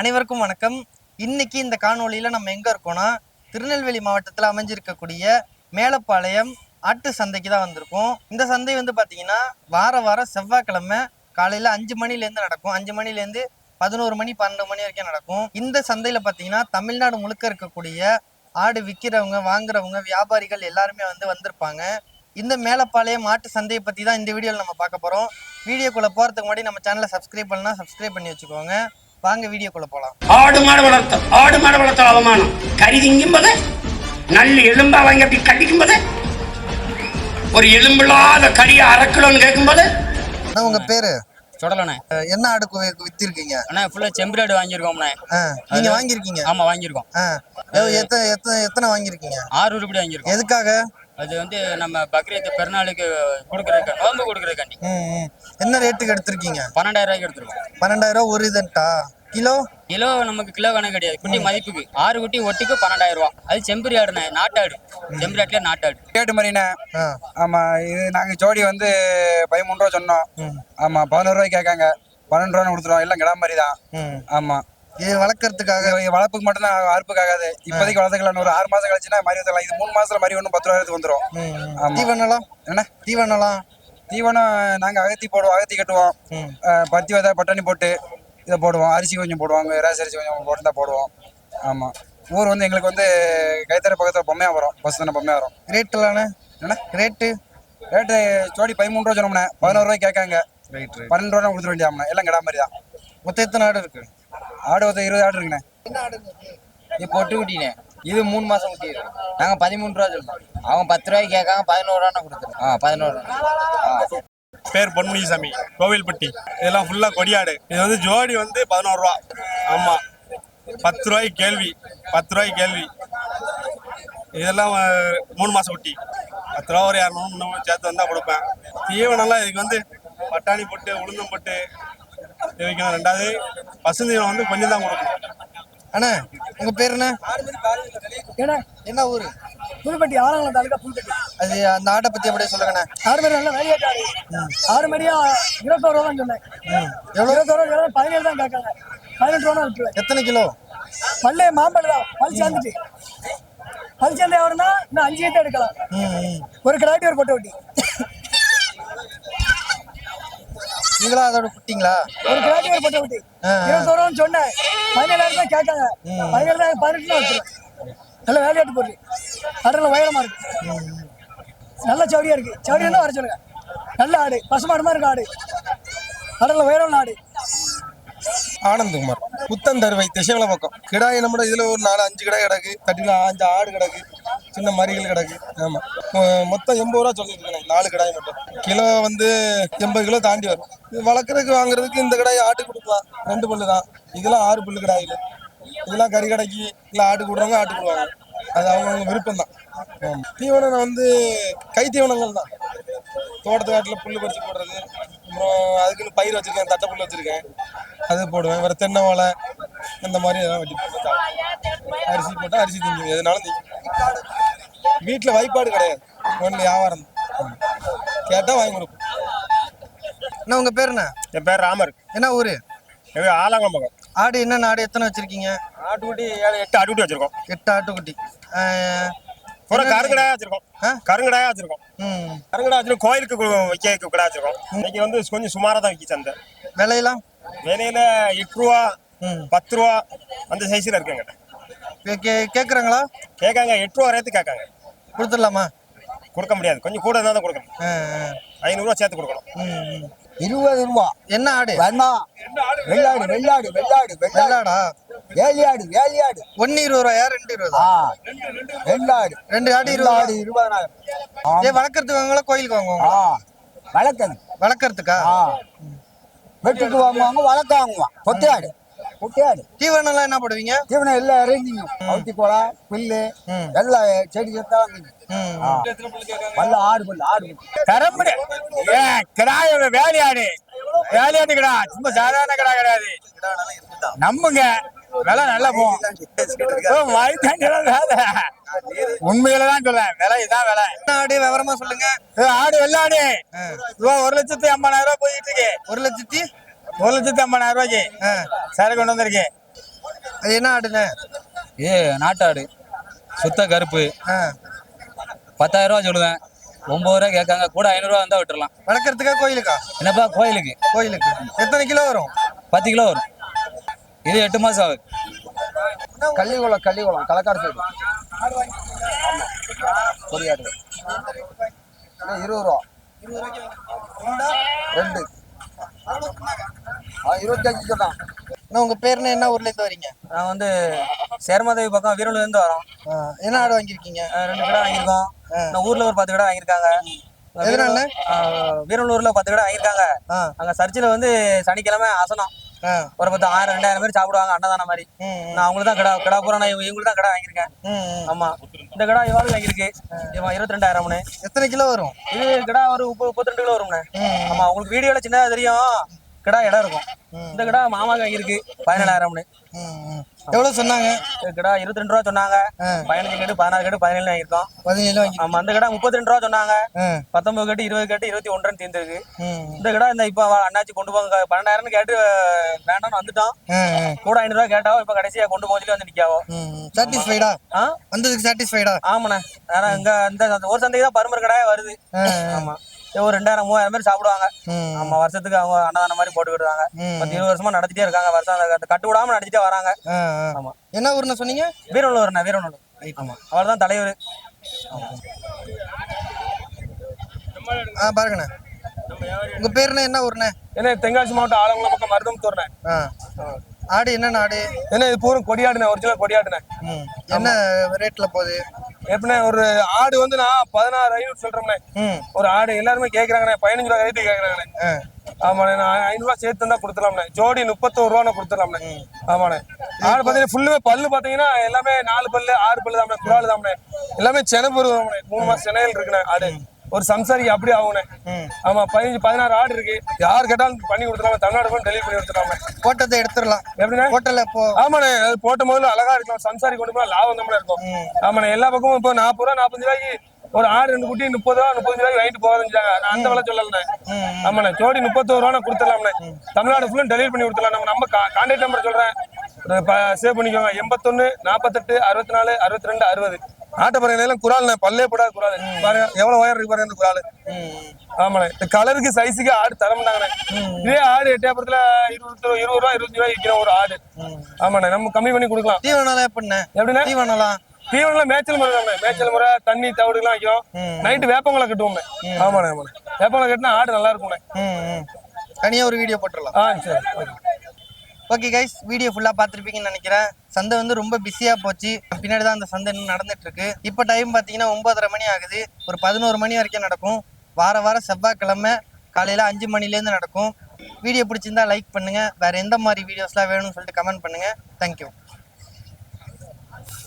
அனைவருக்கும் வணக்கம். இன்னைக்கு இந்த காணொலியில் நம்ம எங்கே இருக்கோம்னா திருநெல்வேலி மாவட்டத்தில் அமைஞ்சிருக்கக்கூடிய மேலப்பாளையம் ஆட்டு சந்தைக்கு தான் வந்திருக்கோம். இந்த சந்தை வந்து பார்த்தீங்கன்னா வார வாரம் செவ்வாய்க்கிழமை காலையில் அஞ்சு மணிலேருந்து நடக்கும். அஞ்சு மணிலேருந்து பதினோரு மணி பன்னெண்டு மணி வரைக்கும் நடக்கும். இந்த சந்தையில் பார்த்தீங்கன்னா தமிழ்நாடு முழுக்க இருக்கக்கூடிய ஆடு விற்கிறவங்க வாங்குறவங்க வியாபாரிகள் எல்லாருமே வந்து வந்திருப்பாங்க. இந்த மேலப்பாளையம் மாட்டு சந்தையை பற்றி தான் இந்த வீடியோவில் நம்ம பார்க்க போகிறோம் வீடியோக்குள்ளே போகிறதுக்கு முன்னாடி நம்ம சேனலை சப்ஸ்கிரைப் பண்ணலாம் சப்ஸ்கிரைப் பண்ணி வச்சுக்கோங்க. வாங்க வீடியோக்குள்ள போலாம். ஆடு மாடு வளர்த்த ஆடு மாடு வளர்த்த அவமானம். கறி திங்கும்போது நல்ல எலும்பா வாங்கி அப்படி கடிக்கும்போது ஒரு எலும்பில்லாத கறியை அரைக்கலன்னு கேட்கும்போது அண்ணா, உங்க பேரு? சுடலண்ணே என்ன ஆடு கு- வித்திருக்கீங்க? அண்ணா ஃபுல்லா செம்பிராடு வாங்கியிருக்கோம்ண்ணே. ஆ, நீங்க வாங்கியிருக்கீங்க? ஆமா வாங்கியிருக்கோம். ஆ, எத்தனை எத்தனை எத்தனை வாங்கியிருக்கீங்க? ஆறு உருப்படி வாங்கியிருக்கோம். எதுக்காக? அது வந்து நம்ம பக்ரீத் பெருநாளுக்கு கொடுக்குறதுக்கு நோம்பு கொடுக்குறதுக்காண்டி. ம், ம். என்ன ரேட்டுக்கு எடுத்திருக்கீங்க? பன்னெண்டாயிரம் ரூபாய்க்கு எடுத்துருக்கோம். பன்னெண்டாயிரம் ரூபா ஒரு இதுன்ட்டா கிலோ? கிலோ நமக்கு கிலோ கணக்கு கிடையாது. குட்டி மதிப்புக்கு. ஆறு குட்டி ஒட்டிக்கு பன்னெண்டாயிரம் ரூபா. அது செம்பரி ஆடுண்ணே நாட்டாடு. செம்பரி ஆட்டுல நாட்டாடு. கேட்டு மாதிரிண்ணே ஆமா இது நாங்க ஜோடி வந்து பதிமூணு ரூபா சொன்னோம். ஆமா பதினோரு ரூபாய்க்கு கேட்காங்க. பன்னெண்டு ரூபா கொடுத்துருவோம் எல்லாம் கிடா மாதிரி தான். ஆமா. இது வளர்க்கறதுக்காக? வளர்ப்புக்கு மட்டும் தான் அறுப்புக்காகாது இப்போதைக்கு வளர்த்துக்கலாம். ஒரு ஆறு மாசம் கழிச்சுன்னா மாதிரி ஊத்தலாம் இது மூணு மாசத்துல மாதிரி ஒன்று பத்து ரூபாய்க்கு வந்துடும் ம், ம். ஆமா. தீவனம்லாம்? என்ன? தீவனம்லாம்? தீவனம் நாங்க அகத்தி போடுவோம். அகத்தி கட்டுவோம். பருத்தி விதை பட்டாணி போட்டு. இதை போடுவோம். அரிசி கொஞ்சம் போடுவாங்க. ரேஸ் அரிசி கொஞ்சம் போட்டு போடுவோம். ஆமா. ஊர் வந்து எங்களுக்கு வந்து கைத்தற பக்கத்துல பொம்மையா வரும். பஸ் தானே பொம்மையா வரும். ரேட்டுலாண்ணே என்ன? ரேட்டு ரேட்டு ஜோடி பதிமூணு ரூபா சொன்னோம்ண்ணே. பதினோரு ரூபாய்க்கு கேட்காங்க. ரைட் ரைட் பன்னெண்டு ரூபா கொடுத்துட வேண்டியாம்ண்ணே எல்லாம் கிடா மாதிரி தான் மொத்தம் எத்தனை ஆடு இருக்கு? ஆடு ஒருத்தர் இருபது ஆடு இருக்குண்ணே. இது? பொட்டு குட்டினே இது மூணு மாசம் குட்டி. இருக்கு நாங்க பதிமூணு ரூபா சொல்றோம் அவன் பத்து ரூபாய்க்கு கேட்காங்க. பதினோரு ரூபா கொடுத்துருவோம் ஆ பதினோரு ரூபா. பேர் பொன்முனிசாமி கோவில்பட்டி. இதெல்லாம் ஃபுல்லா கொடியாடு. இது வந்து ஜோடி வந்து பதினோரு ரூபா. ஆமா. பத்து ரூபாய்க்கு கேள்வி. பத்து ரூபாய்க்கு கேள்வி. இதெல்லாம் மூணு மாசம் குட்டி. பத்து ரூபா ஒரு இரநூறு முந்நூறு சேர்த்து வந்தா கொடுப்பேன். தீவனம்லாம் இதுக்கு வந்து பட்டாணி போட்டு உளுந்தம் போட்டு இது வைக்கணும். ரெண்டாவது பசுந்தீவனம் வந்து கொஞ்சம் தான் கொடுக்கணும். அண்ணா உங்க பேர் என்ன? என்ன ஊரு? புதுப்பட்டி ஆலங்குளம் தாலுக்கா புதுப்பட்டி. அது அந்த ஆட்டை பத்தி அப்படியே சொல்லுங்கண்ணே. ஆறு மணி நல்லா வேலையாட்டு ஆடு ஆறு மணியா இருபத்தோரு ரூபா தான் சொன்னேன். எவ்வளோ? இருபத்தோரு ரூபா பதினேழு தான் கேட்காங்க. பதினெட்டு ரூபா விட்டுருவேன் எத்தனை கிலோ? பல்லே மாம்பழம் தான். பல் சேர்ந்துட்டு பல் சேர்ந்து எவ்வளோனா இன்னும் அஞ்சு கிட்ட எடுக்கலாம். ஒரு கிடாட்டி ஒரு பொட்டை வட்டி. இதெல்லாம் அதோட குட்டிங்களா? ஒரு கிடாட்டி ஒரு பொட்டை ஆ. இருபத்தோரு ரூபான்னு சொன்னேன். பதினேழாயிரம் தான் கேட்காங்க. பதினேழு தான் பதினெட்டு தான் வச்சுருவேன் நல்ல வேலையாட்டு போடுது கடலில் உயரமா இருக்கு. நல்ல சவுடியாக இருக்கு. சவுடியாக வர சொல்லுங்க. நல்ல ஆடு பசுமாடு மாதிரி இருக்கு ஆடு. கடலில் உயரம் ஆடு. ஆனந்தகுமார் புத்தந்தருவை திசைவள பக்கம். கிடாய் நம்ம இதுல ஒரு நாலு அஞ்சு கிடாய் கிடக்கு. தட்டில அஞ்சு ஆடு கிடக்கு. சின்ன மறிகள் கிடக்கு. ஆமாம் மொத்தம் எண்பது ரூபா சொல்லிட்டு நாலு கிடாய் மட்டும். கிலோ வந்து எண்பது கிலோ தாண்டி வரும். இது வளர்க்குறதுக்கு வாங்குறதுக்கு இந்த கிடாய் ஆட்டு கொடுக்கலாம். ரெண்டு பல்லு தான். இதெல்லாம் ஆறு பல்லு கிடாயில் இதெல்லாம் கறி கடைக்கு இல்லை ஆட்டு கொடுறவங்க ஆட்டு கொடுவாங்க அது அவங்கவுங்க விருப்பம் தான் தீவனம் வந்து கை தீவனங்கள் தான். தோட்டத்து காட்டில் புல்லு பறிச்சு போடுறது. அப்புறம் அதுக்குன்னு பயிர் வச்சிருக்கேன் தட்டை புல் வச்சிருக்கேன். அது போடுவேன். வேற தென்னை வாழை இந்த மாதிரி எல்லாம் வெட்டி போட்டு. அரிசி போட்டால் அரிசி திங்கும் எதுனாலும் திங்கும் வீட்டில் வைப்பாடு கிடையாது. ஒன்லி வியாபாரம் கேட்டால் வாங்கி கொடுப்போம். அண்ணா உங்க பேர் என்ன? என் பேர் ராமர். என்ன ஊரு? பக்கம் ஆடு என்னென்ன ஆடு எத்தனை வச்சிருக்கீங்க? ஆட்டுக்குட்டி ஏழு எட்டு ஆட்டுக்குட்டி வச்சிருக்கோம். எட்டு ஆட்டுக்குட்டி. பூரா கருங்கடாயா வச்சிருக்கோம். ஆ? கருங்கடாயா வச்சிருக்கோம். ம். கருங்கடா வச்சிருக்கோம் கோயிலுக்கு கு- வைக்க கடை வச்சிருக்கோம். இன்னைக்கு வந்து கொஞ்சம் சுமாராக தான் விற்கி சந்தை விலையெல்லாம்? வெளியில எட்டு ரூபா ம். பத்து ரூபா அந்த சைஸ்ல இருக்குங்க கே- கே- கேக்குறாங்களா? கேட்காங்க எட்டு ரூபா ரேத்து கேட்காங்க. கொடுத்துடலாமா? கொடுக்க முடியாது. கொஞ்சம் கூட இருந்தால் தான் கொடுக்கணும். ஐநூறுரூவா சேர்த்து கொடுக்கணும். இருபது ரூபா. என்ன ஆடு? வெள்ளாடு வெள்ளாடு வெள்ளாடு வெள்ளாடா வேலியாடு வேலியாடு ஒன்னு இருபது ரூபாயா ரெண்டு இருபதா ஆ. வெள்ளாடு ரெண்டு ஆடு இருபது வெள்ளாடு இருபதாயிரம் ஏ வளர்க்கறதுக்கு வாங்குங்களா கோயிலுக்கு வாங்குவாங்க ஆ. வளர்க்கணும். வளர்க்கறதுக்கா? வெட்டுக்கு வாங்குவாங்க வளர்க்க வாங்குவான். பொட்டையாடு. பொட்டையாடு. தீவனம் எல்லாம் என்ன போடுவீங்க? தீவனம் எல்லாம் இறங்கிங்க. அவுத்தி கோலா புல்லு ம். எல்லாம் செடி செத்தா வாங்குங்க. ம், ஆ. பல்ல ஆடு பல்லு ஆடு பல்லு. தரம்புடு ஏ கிடாயோட வேலையாடு வேலையாடு. கிடா சும்மா சாதாரண கிடா கிடையாது. நம்புங்க. விலை நல்லா போகும் வயிற்றாண்டியெல்லாம் வேலை உண்மையில தான் சொல்றேன். விலை இதான் விலை. என்ன ஆடு? விவரமா சொல்லுங்க. ஆடு வெள்ளாடு ரூபா ஒரு லட்சத்தி ஐம்பதாயிரம் ரூபாய் போயிட்டு இருக்கு. ஒரு லட்சத்தி? ஒரு லட்சத்தி ஐம்பதாயிரம் ரூபாய்க்கு. சரக்கு கொண்டு வந்திருக்கு. அது என்ன ஆடுண்ணே ஏ நாட்டாடு. சுத்த கருப்பு. பத்தாயிரம் ரூபா சொல்லுவேன். ஒன்பது ரூபா கேட்காங்க. கூட ஐநூறுரூவா வந்தால் விட்டுறலாம். வளர்க்குறதுக்கா கோயிலுக்கா? என்னப்பா கோயிலுக்கு? கோயிலுக்கு. எத்தனை கிலோ வரும்? பத்து கிலோ வரும். இது எட்டு மாதம் ஆகுது. கள்ளிக்குளம் கள்ளிக்குளம் களக்காடு சைடு கொடியாடு. இருபது ரூபா. ரெண்டு. ஆ, இருபத்தஞ்சு சொன்னான் உங்க பேருன்னு என்ன ஊர்ல இருந்து வரீங்க? நான் வந்து சேர்மதவி பக்கம் வீரலூர்லேருந்து வரோம். ஆ, என்ன ஆடு வாங்கியிருக்கீங்க? ரெண்டு கடை வாங்கியிருக்கோம். நான் ஊரில் ஒரு பத்து கடை வாங்கியிருக்காங்க. வீரலூர்ல பத்து கடை வாங்கியிருக்காங்க. அங்க சர்ச்சில் வந்து சனிக்கிழமை ஆசனம் ஆ, ஒரு பத்து ஆயிரம் ரெண்டாயிரம் பேர் சாப்பிடுவாங்க அன்னதானம் மாதிரி. நான் அவங்களுக்கு தான் கடை கடை பூரா நான் இவங்களுக்கு தான் கடை வாங்கியிருக்கேன். ஆமா. இந்த கடை இவாளுக்கு வாங்கியிருக்கு. இவன் இருபத்தி ரெண்டாயிரம்னு எத்தனை கிலோ வரும்? இது கடை ஒரு முப்பது முப்பத்தி ரெண்டு கிலோ வரும்ண்ணே ஆமா உங்களுக்கு வீடியோல சின்னதா தெரியும். கடை இடம் இருக்கும். இந்த கடை மாமாக்கு வாங்கியிருக்கு. பதினேழாயிரம்னு. எவ்வளவு சொன்னாங்க? கடை இருபத்தி ரெண்டு ரூபா சொன்னாங்க. பதினஞ்சு கேட்டு பதினாறு கேட்டு பதினேழு வாங்கியிருக்கோம். பதினேழு ஆமா அந்த கடை முப்பத்தி ரெண்டு ரூபா சொன்னாங்க. பத்தொன்பது கேட்டு இருபது கேட்டு இருபத்தி ஒன்றுன்னு தீர்ந்துருக்கு. இந்த கடை இந்த இப்போ அண்ணாச்சி கொண்டு போங்க. பன்னெண்டாயிரம்னு கேட்டு வேண்டாம்னு வந்துட்டோம். கூட ஐநூறுரூவா கேட்டாவோ இப்போ கடைசியா கொண்டு போக சொல்லி வந்து ம். சாட்டிஸ்ஃபைடா வந்ததுக்கு சாட்டிஸ்ஃபைடா ஆமாண்ணே. ஆனா இங்க இந்த ஒரு சந்தைக்கு தான் பருமர் கடையே வருது. ஆமா. ஒரு ரெண்டாயிரம் மூவாயிரம் பேர் சாப்பிடுவாங்க. ம், ஆமா வருஷத்துக்கு அவங்க அன்னதானம் மாதிரி போட்டுக்கிடுவாங்க ம். பத்து இருபது வருஷமா நடத்திட்டே இருக்காங்க வருஷம் கட்டு விடாம நடத்திட்டே வராங்க. ஆமா. என்ன ஊர்னு சொன்னீங்க? வீரநல்லூர்ண்ணா வீரநல்லூர். ஆமா. அவர் தான் தலைவர் ஆ பாருங்கண்ணே. உங்க பேருண்ணே என்ன ஊர்ண்ணே? என்ன தென்காசி மாவட்டம் ஆலங்குளம் பக்கம் மருதம் தோறனேன் ஆ. ஆடு என்ன நாடு என்ன இது பூரம் கொடியாடுனேன் ஒரிஜினல் கொடியாடுனேன் ம். என்ன ரேட்ல போகுது? எப்படின்னா ஒரு ஆடு வந்து நான் பதினாறு ஐநூறு சொல்றேன் ம். ஒரு ஆடு எல்லாருமே கேக்குறாங்கண்ணே பதினஞ்சு ரூபா ரேட்டு கேக்குறாங்கண்ணே. ஆமாண்ணே நான் ஐநூறுவா சேர்த்து தான் கொடுத்துலாம்ண்ணே ஜோடி முப்பத்தோரு ரூபா கொடுத்துலாம்ண்ணே ஆமாண்ணே. ஆடு பார்த்தீங்கன்னா ஃபுல்லுமே பல்லு பார்த்தீங்கன்னா எல்லாமே நாலு பல்லு ஆறு பல்லு தாம்ண்ணே குரால் தாம்ண்ணே எல்லாமே செனப்பொரு தாம்ண்ணே மூணு மாசம் சென்னையில் இருக்குண்ணே ஆடு. ஒரு சம்சாரிக்கு அப்படி ஆகுண்ணே ம். ஆமா பதினஞ்சு பதினாறு ஆடு இருக்கு. யார் கேட்டாலும் பண்ணி கொடுத்துருவாங்க. தமிழ்நாடு டெலிவரி பண்ணி கொடுத்துருவாங்க. போட்டதை எடுத்துடலாம். எப்படிண்ணே? ஹோட்டல்ல இப்போ ஆமாண்ணே அது போட்ட முதல்ல அழகா இருக்கலாம். சம்சாரி கொண்டு போனா லாபம் தான் இருக்கும். ஆமாண்ணே எல்லா பக்கமும் இப்போ நாற்பது ரூபா நாற்பத்தஞ்சு ரூபாய்க்கு ஒரு ஆடு ரெண்டு குட்டி முப்பது ரூபா முப்பத்தஞ்சு ரூபாய்க்கு வாங்கிட்டு போகாதுஞ்சாங்க நான் அந்த விலை சொல்லலண்ணே. ம், ஆமாண்ணே ஜோடி முப்பத்தோரு ரூபா கொடுத்துடலாம்ண்ணே. தமிழ்நாடு ஃபுல்லும் டெலிவரி பண்ணி கொடுத்துடலாம். நம்ம நம்ம கான்டாக்ட் நம்பர் சொல்றேன். சேவ் பண்ணிக்கோங்க. எண்பத்தொன்னு நாற்பத்தெட்டு அறுபத்தி நாலு அறுபத்தி ரெண்டு அறுபது. ஆட்டை பாருங்க எல்லாம் குரால்ண்ணே பல்லே போடாத குரால் பாருங்க எவ்வளவு உயரம் இருக்கு பாருங்க இந்த குரால் ஆமாண்ணே. இந்த கலருக்கு சைஸுக்கு ஆடு தர மாட்டாங்கண்ணே. இதே ஆடு எட்டயபுரத்துல இருபது ரூபா இருபது ரூபா இருபத்தஞ்சு ரூபாய் விற்கிற ஒரு ஆடு. ஆமாண்ணே நம்ம கம்மி பண்ணி கொடுக்கலாம். தீவனம்லாம் எப்படிண்ணே? எப்படின்னா தீவனம்லாம்? தீவனம் மேய்ச்சல் முறை தான் மேய்ச்சல் முறை தண்ணி தவிடுலாம் வைக்கும். ம். நைட்டு வேப்பங்களை கட்டுவோமே ஆமாண்ணே ஆமாண்ணே. வேப்பங்களை கட்டினா ஆடு நல்லா இருக்கும்ண்ணே. தனியா ஒரு வீடியோ போட்டுடலாம். ஆ சரி. ஓகே ஓகே கைஸ் வீடியோ ஃபுல்லாக பார்த்துருப்பீங்கன்னு நினைக்கிறேன். சந்தை வந்து ரொம்ப பிஸியாக போச்சு. பின்னாடி தான் அந்த சந்தை இன்னும் நடந்துட்டு இருக்கு இப்போ டைம் பார்த்தீங்கன்னா ஒன்பதரை மணி ஆகுது. ஒரு பதினோரு மணி வரைக்கும் நடக்கும். வார வாரம் செவ்வாய்க்கிழமை காலையில் அஞ்சு மணிலேருந்து நடக்கும். வீடியோ பிடிச்சிருந்தா லைக் பண்ணுங்கள் வேற எந்த மாதிரி வீடியோஸ்லாம் வேணும்னு சொல்லிட்டு கமெண்ட் பண்ணுங்கள் தேங்க்யூ